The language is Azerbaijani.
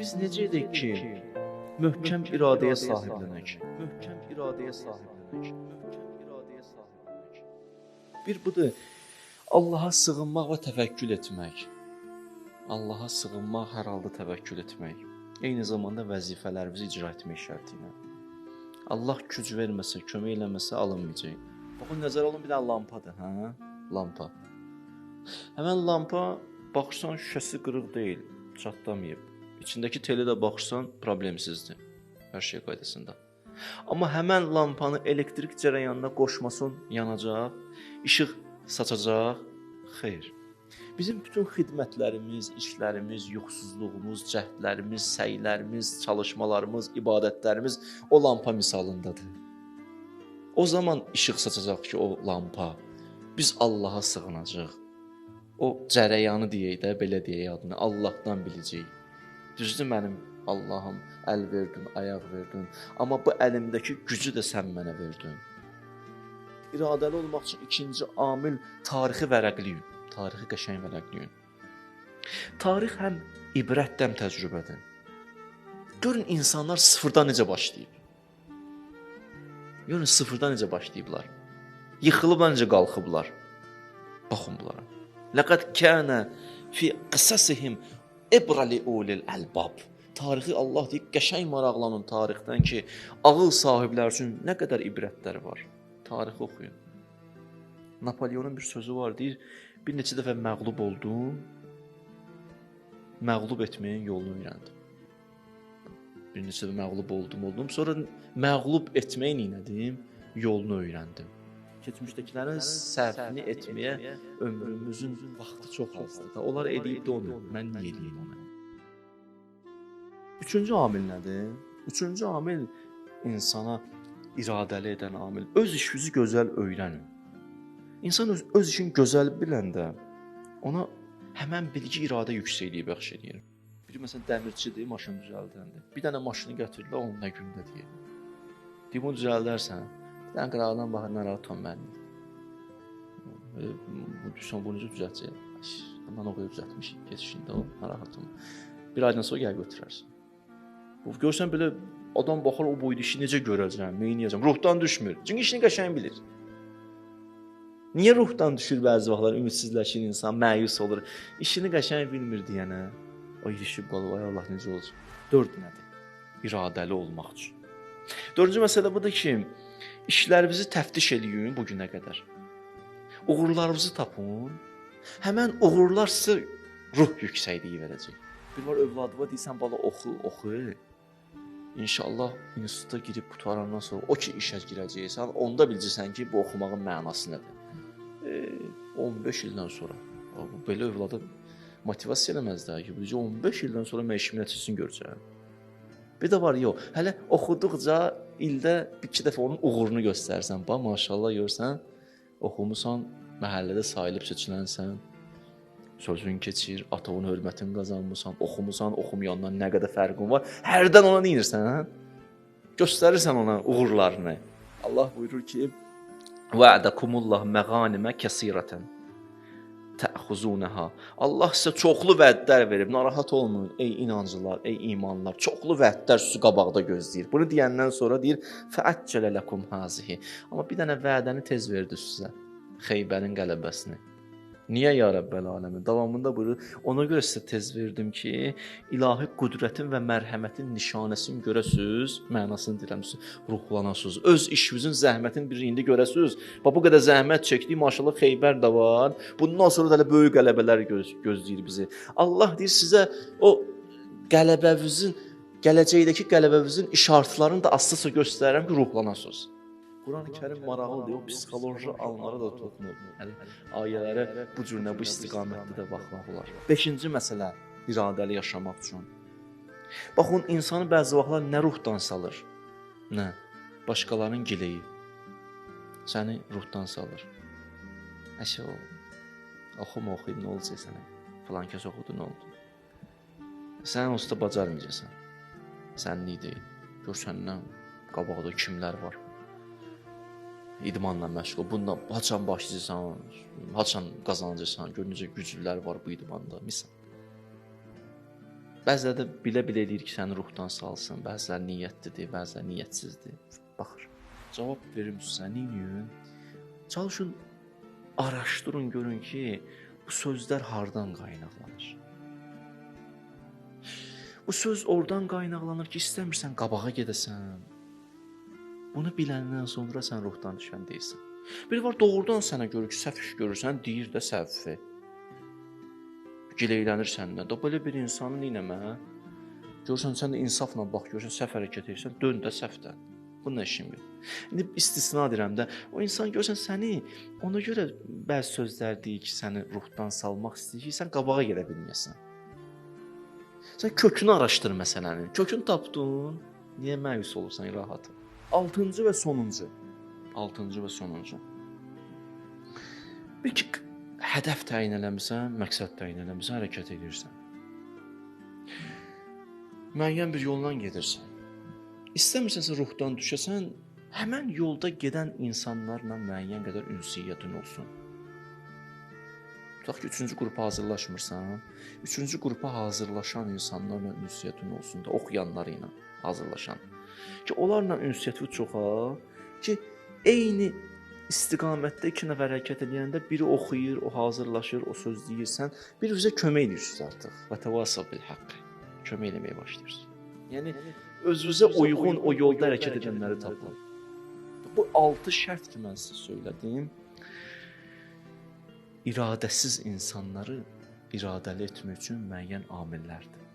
Biz necə edək ki, möhkəm iradəyə sahiblənək? Möhkəm iradəyə sahiblənək. Möhkəm iradəyə sahiblənək. Bir budur Allaha sığınmaq və təvəkkül etmək. Allaha sığınmaq hər halda təvəkkül etmək. Eyni zamanda vəzifələrimizi icra etmək şərti ilə. Allah güc verməsə, kömək eləməsə alınmayacaq. Baxın nəzərə alın bir dənə lampadır, hə? Lampa. Həmin lampa baxırsan şüşəsi qırıq deyil, çatlamayıb. İçindəki teli də baxırsan problemsizdir. Hər şey qaydasında. Amma həmin lampanı elektrik cərəyanına qoşmasan yanacaq, işıq saçacaq. Xeyr. Bizim bütün xidmətlərimiz, işlərimiz, yuxusuzluğumuz, cəhdlərimiz, səylərimiz, çalışmalarımız, ibadətlərimiz o lampa misalındadır. O zaman işıq saçacaq ki, o lampa. Biz Allaha sığınacağıq. O cərəyanı deyək də, belə deyək adını, Allahdan biləcəyik. Düzdür mənim Allahım, əl verdin, ayaq verdin, amma bu əlimdəki gücü də sən mənə verdin. İradəli olmaq üçün ikinci amil tarixi vərəqləyin. Tarixi qəşəng vərəqləyin. Tarix həm ibrətdir, həm təcrübədir. Görün insanlar sıfırdan necə başlayıb. Görün sıfırdan necə başlayıblar. Yıxılıb necə qalxıblar. Baxın bunlara. Laqad kana fi qisasihim ibra li ulil albab. Tarixi Allah deyir, qəşəng maraqlanın tarixdən ki, ağıl sahibləri üçün nə qədər ibrətlər var. Tarixi oxuyun. Napoleonun bir sözü var, deyir, bir neçə dəfə məğlub oldum. Məğlub etməyin yolunu öyrəndim. Bir neçə dəfə məğlub oldum, oldum. Sonra məğlub etməyin nədim? Yolunu öyrəndim. Keçmişdəkilərin səhvini etməyə ömrümüzün vaxtı çox azdır. da. Onlar eləyib də onu. Mən niyə eləyim onu? Üçüncü amil nədir? Üçüncü amil insana iradəli edən amil. Öz işinizi gözəl öyrənin. İnsan öz, öz işini gözəl biləndə ona həmən bilgi iradə yüksəkliyi bəxş edir. Bir məsələn dəmirçidir, maşın düzəldəndir. Bir dənə maşını gətirdilər, onun nə gündə deyir. Deyim bunu düzəldərsən, dənə qırağdan baxır, narahat olma mənim. Düşən bunu düzəltəcək? Mən o qədər düzəltmiş keçişində o narahat olma. Bir aydan sonra gəl götürərsən. Bu görsən belə adam baxır o boyda işi necə görəcəm, nə edəcəm? Ruhdan düşmür. Çünki işini qəşəng bilir. Niyə ruhdan düşür bəzi vaxtlar ümidsizləşir insan, məyus olur. İşini qəşəng bilmir deyənə. Ay düşüb qalır, ay Allah necə olacaq? 4 nədir? İradəli olmaq üçün. Dördüncü məsələ budur ki, işlərinizi təftiş eləyin bu günə qədər. Uğurlarınızı tapın. Həmin uğurlar sizə ruh yüksəkliyi verəcək. Bir var övladıma deyirsən bala oxu, oxu. İnşallah instituta girib qutarandan sonra o ki işə girəcəksən, onda biləcəksən ki, bu oxumağın mənası nədir. E, 15 ildən sonra bu belə övladı motivasiya eləməzlər ki, bu 15 ildən sonra mən işimin nəticəsini görəcəm. Bir də var, yox. Hələ oxuduqca ildə bir-iki dəfə onun uğurunu göstərsən, bax maşallah görsən, oxumusan, məhəllədə sayılıb seçilənsən, sözün keçir, atavın hörmətini qazanmısan, oxumusan, oxumayandan nə qədər fərqin var. Hərdən ona nə edirsən, hə? Göstərirsən ona uğurlarını. Allah buyurur ki: "Va'dakumullah məğanimə kəsiratan təxuzunaha." Allah sizə çoxlu vədlər verib. Narahat olmayın ey inanclılar, ey imanlılar. Çoxlu vədlər sizi qabaqda gözləyir. Bunu deyəndən sonra deyir: "Fa'accala lakum hazihi." Amma bir dənə vədəni tez verdi sizə. Xeybərin qələbəsini. Niyə ya Rəbbəl aləmin? Davamında buyurur, ona görə sizə tez verdim ki, ilahi qüdrətin və mərhəmətin nişanəsini görəsiz, mənasını deyirəm siz, ruhlanasınız. Öz işinizin zəhmətin birini indi görəsiz. Bax bu qədər zəhmət çəkdik, maşallah Xeybər də var. Bundan sonra da hələ böyük qələbələr göz gözləyir bizi. Allah deyir sizə o qələbəvizin gələcəkdəki qələbəvizin işarətlərini də asısa göstərirəm ki, ruhlanasınız. Quran-ı Kərim maraqlıdır, o psixoloji anlara da toxunur. Yəni ayələrə bu cür nə bu istiqamətdə də baxmaq olar. 5-ci məsələ iradəli yaşamaq üçün. Baxın, insanı bəzi vaxtlar nə ruhdan salır, nə başqalarının gileyi səni ruhdan salır. Əşə o oxuma oxuyub nə olacaq sənə? Falan kəs oxudu nə oldu? Sən usta bacarmayacaqsan. Sənlik deyil. Gör səndən qabaqda kimlər var idmanla məşğul. Bundan haçan başlayırsan, haçan qazanacaqsan, gör necə güclülər var bu idmanda. Misal. Bəziləri də bilə-bilə eləyir ki, səni ruhdan salsın. Bəziləri niyyətlidir, bəziləri niyyətsizdir. Baxır. Cavab verirsən, neyin? Çalışın araşdırın, görün ki, bu sözlər hardan qaynaqlanır. Bu söz oradan qaynaqlanır ki, istəmirsən qabağa gedəsən. Bunu biləndən sonra sən ruhdan düşən deyilsən. Bir var doğrudan sənə görür ki, səhv iş görürsən, deyir də səhvi. Gileylənir səndən. Da belə bir insanı neynəmə? Görsən sən də insafla bax, görsən səhv hərəkət edirsən, dön də səhvdən. Bununla işim yox. İndi istisna deyirəm də, o insan görsən səni ona görə bəzi sözlər deyir ki, səni ruhdan salmaq istəyir ki, sən qabağa gedə bilməsən. Sən kökünü araşdır məsələnin. Kökünü tapdın, niyə məyus olursan rahat? 6-cı və sonuncu. 6-cı və sonuncu. Bir ki hədəf təyin eləmisən, məqsəd təyin eləmisən, hərəkət edirsən. Müəyyən bir yolla gedirsən. İstəmirsənsə ruhdan düşəsən, həmin yolda gedən insanlarla müəyyən qədər ünsiyyətin olsun. Tutaq ki, 3-cü qrupa hazırlaşmırsan, 3-cü qrupa hazırlaşan insanlarla ünsiyyətin olsun da, oxuyanları ilə hazırlaşan. Ki onlarla ünsiyyəti çoxal ki, eyni istiqamətdə iki nəfər hərəkət edəndə biri oxuyur, o hazırlaşır, o söz deyirsən, bir-birinizə kömək edirsiniz artıq. Və təvassul bil haqq. Kömək etməyə başlayırsınız. Yəni özünüzə uyğun o yolda hərəkət edənləri tapın. Bu 6 şərt ki mən sizə söylədim, iradəsiz insanları iradəli etmək üçün müəyyən amillərdir.